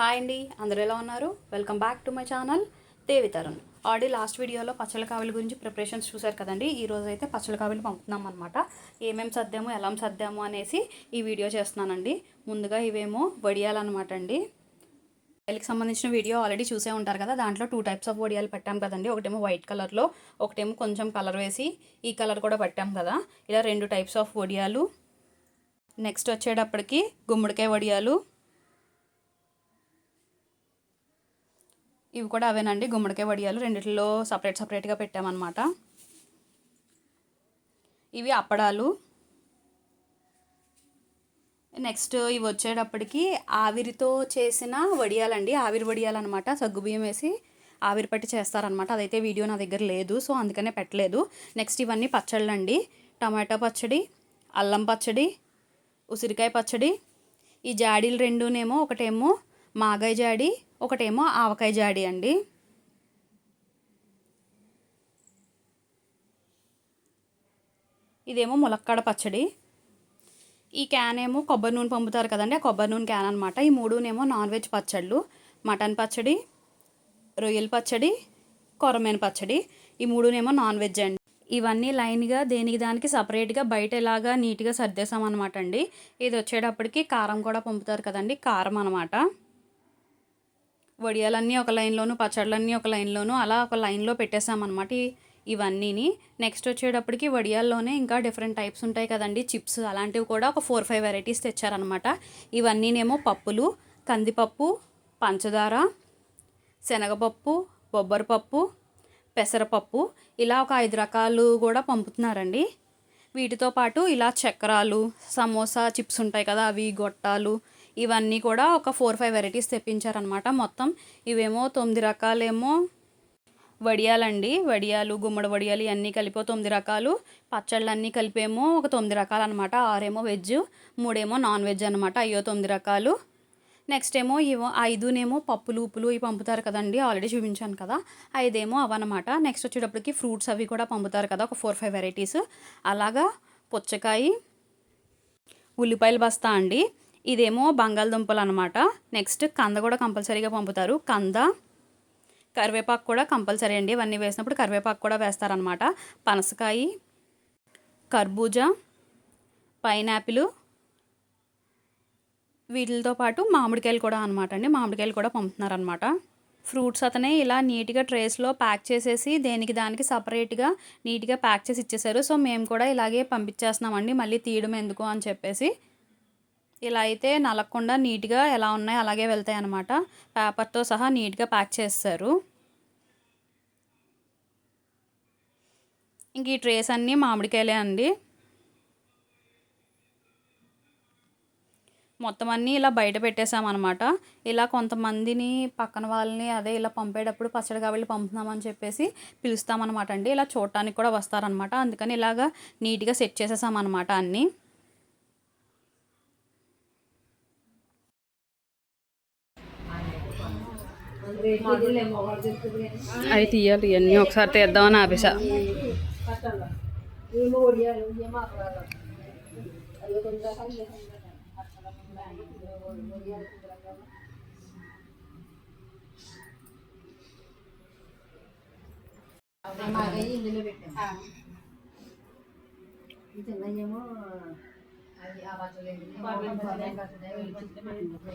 Hi అండి అందరూ ఎలా ఉన్నారు? Welcome back to my channel Devitarun already last వీడియోలో పచ్చల కావలి గురించి ప్రిపరేషన్స్ చూశారు కదండి ఈ రోజు అయితే పచ్చల కావలి పంపుతున్నాం అనమాట ఏమేమి సర్దాము ఎలా సర్దాము అనేసి ఈ వీడియో చేస్తున్నానండి. ముందుగా ఇవేమో వడియాలన్నమాట అండి. వడియాలకి సంబంధించిన వీడియో ఆల్రెడీ చూసే ఉంటారు కదా దాంట్లో టూ టైప్స్ ఆఫ్ వడియాలు పెట్టాం కదండి. ఒకటేమో వైట్ కలర్లో ఒకటేమో కొంచెం కలర్ వేసి ఈ కలర్ కూడా పెట్టాం కదా. ఇలా రెండు టైప్స్ ఆఫ్ వడియాలు. నెక్స్ట్ వచ్చేటప్పటికి గుమ్మడికాయ వడియాలు ఇవి కూడా అవేనండి. గుమ్మడికాయ వడియాలు రెండిట్లో సపరేట్ సపరేట్గా పెట్టామన్నమాట. ఇవి అప్పడాలు. నెక్స్ట్ ఇవి వచ్చేటప్పటికి ఆవిరితో చేసిన వడియాలండి. ఆవిరి వడియాలు అనమాట సగ్గుబియ్యం వేసి ఆవిరి పట్టి చేస్తారనమాట అదైతే వీడియో నా దగ్గర లేదు సో అందుకనే పెట్టలేదు. నెక్స్ట్ ఇవన్నీ పచ్చళ్ళు అండి టమాటా పచ్చడి అల్లం పచ్చడి ఉసిరికాయ పచ్చడి. ఈ జాడీలు రెండునేమో ఒకటేమో మాగాయ జాడి ఒకటేమో ఆవకాయ జాడి అండి. ఇదేమో ములక్కాడ పచ్చడి. ఈ క్యాన్ ఏమో కొబ్బరి నూనె పంపుతారు కదండి ఆ కొబ్బరి నూనె క్యాన్ అనమాట ఈ మూడునేమో నాన్ వెజ్ పచ్చళ్ళు మటన్ పచ్చడి రొయ్యల పచ్చడి కొరమేన పచ్చడి. ఈ మూడునేమో నాన్ వెజ్ అండి. ఇవన్నీ లైన్గా దేనికి దానికి సపరేట్గా బయట ఇలాగా నీట్గా సర్దేశామన్నమాట అండి. ఇది వచ్చేటప్పటికి కారం కూడా పంపుతారు కదండి కారం అనమాట వడియాలన్నీ ఒక లైన్లోను పచ్చళ్ళన్నీ ఒక లైన్లోను అలా ఒక లైన్లో పెట్టేసామన్నమాట ఇవన్నీని. నెక్స్ట్ వచ్చేటప్పటికి వడియాల్లోనే ఇంకా డిఫరెంట్ టైప్స్ ఉంటాయి కదండి. చిప్స్ అలాంటివి కూడా ఒక ఫోర్ ఫైవ్ వెరైటీస్ తెచ్చారనమాట ఇవన్నీనేమో పప్పులు కందిపప్పు పంచదార శనగపప్పు బొబ్బరిపప్పు పెసరపప్పు ఇలా ఒక ఐదు రకాలు కూడా పంపుతున్నారండి. వీటితో పాటు ఇలా చక్రాలు సమోసా చిప్స్ ఉంటాయి కదా అవి గొట్టాలు ఇవన్నీ కూడా ఒక ఫోర్ ఫైవ్ వెరైటీస్ తెప్పించారనమాట మొత్తం ఇవేమో తొమ్మిది రకాలేమో వడియాలండి. వడియాలు గుమ్మడి వడియాలు ఇవన్నీ కలిపి తొమ్మిది రకాలు. పచ్చళ్ళు అన్నీ కలిపేమో ఒక తొమ్మిది రకాలు అనమాట ఆరేమో వెజ్ మూడేమో నాన్ వెజ్ అనమాట అయ్యో తొమ్మిది రకాలు. నెక్స్ట్ ఏమో ఇవో ఐదునేమో పప్పులు ఉప్పులు ఇవి పంపుతారు కదండి. ఆల్రెడీ చూపించాను కదా. ఐదేమో అవన్నమాట. నెక్స్ట్ వచ్చేటప్పటికి ఫ్రూట్స్ అవి కూడా పంపుతారు కదా ఒక ఫోర్ ఫైవ్ వెరైటీస్. అలాగా పుచ్చకాయ ఉల్లిపాయలు బస్తా అండి. ఇదేమో బంగాళదుంపలు అనమాట నెక్స్ట్ కంద కూడా కంపల్సరీగా పంపుతారు. కంద కరివేపాకు కూడా కంపల్సరీ అండి. ఇవన్నీ వేసినప్పుడు కరివేపాకు కూడా వేస్తారనమాట పనసకాయ కర్బూజా పైనాపిల్ వీటితో పాటు మామిడికాయలు కూడా అనమాట అండి. మామిడికాయలు కూడా పంపుతున్నారనమాట ఫ్రూట్స్ అతనే ఇలా నీట్గా ట్రేస్లో ప్యాక్ చేసేసి దేనికి దానికి సపరేట్గా నీట్గా ప్యాక్ చేసి ఇచ్చేసారు. సో మేము కూడా ఇలాగే పంపించేస్తున్నామండి. మళ్ళీ తీయడం ఎందుకు అని చెప్పేసి ఇలా అయితే నలగకుండా నీట్గా ఎలా ఉన్నాయో అలాగే వెళ్తాయి అన్నమాట. పేపర్తో సహా నీట్గా ప్యాక్ చేస్తారు. ఇంక ఈ ట్రేస్ అన్నీ మామిడికాయలే అండి. మొత్తం అన్నీ ఇలా బయట పెట్టేసామన్నమాట ఇలా కొంతమందిని పక్కన వాళ్ళని అదే ఇలా పంపేటప్పుడు పచ్చడి కాబట్టి పంపుతున్నామని చెప్పేసి పిలుస్తామన్నమాట అండి. ఇలా చూడటానికి కూడా వస్తారనమాట అందుకని ఇలాగా నీట్గా సెట్ చేసేసామన్నమాట అన్నీ. అవి తీయాలి ఇవన్నీ ఒకసారి తీద్దామని ఆపేసా. ఇందులో పెట్టాం చిన్నయేమో అది ఆ బట్టలు ఓకే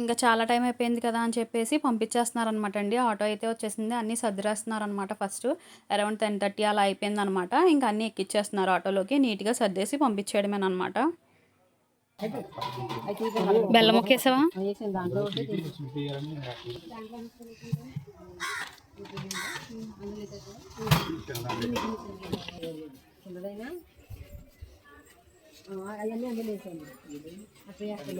ఇంకా చాలా టైం అయిపోయింది కదా అని చెప్పేసి పంపించేస్తున్నారనమాట అండి. ఆటో అయితే వచ్చేసింది. అన్నీ సర్దిరేస్తున్నారనమాట ఫస్ట్. అరౌండ్ టెన్ థర్టీ అలా అయిపోయింది అనమాట ఇంకా అన్నీ ఎక్కిచ్చేస్తున్నారు ఆటోలోకి. నీట్గా సర్దేసి పంపించేయడమేనమాట బెల్లం ఒకేసావా? అవన్నీ అందులో వేసేయండి. అట్లా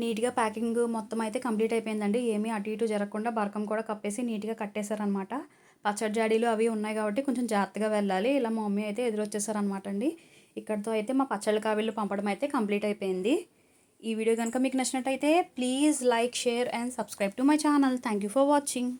నీట్గా ప్యాకింగ్ మొత్తం అయితే కంప్లీట్ అయిపోయిందండి. ఏమీ అటు ఇటు జరగకుండా బరకం కూడా కప్పేసి నీట్గా కట్టేశారనమాట పచ్చడి జాడీలు అవి ఉన్నాయి కాబట్టి కొంచెం జాగ్రత్తగా వెళ్ళాలి. ఇలా మా మమ్మీ అయితే ఎదురొచ్చేసారనమాట అండి. ఇక్కడితో అయితే మా పచ్చళ్ళ కావిళ్ళు పంపడం అయితే కంప్లీట్ అయిపోయింది. ఈ వీడియో కనుక మీకు నచ్చినట్టయితే please like share and subscribe to my channel. Thank you for watching.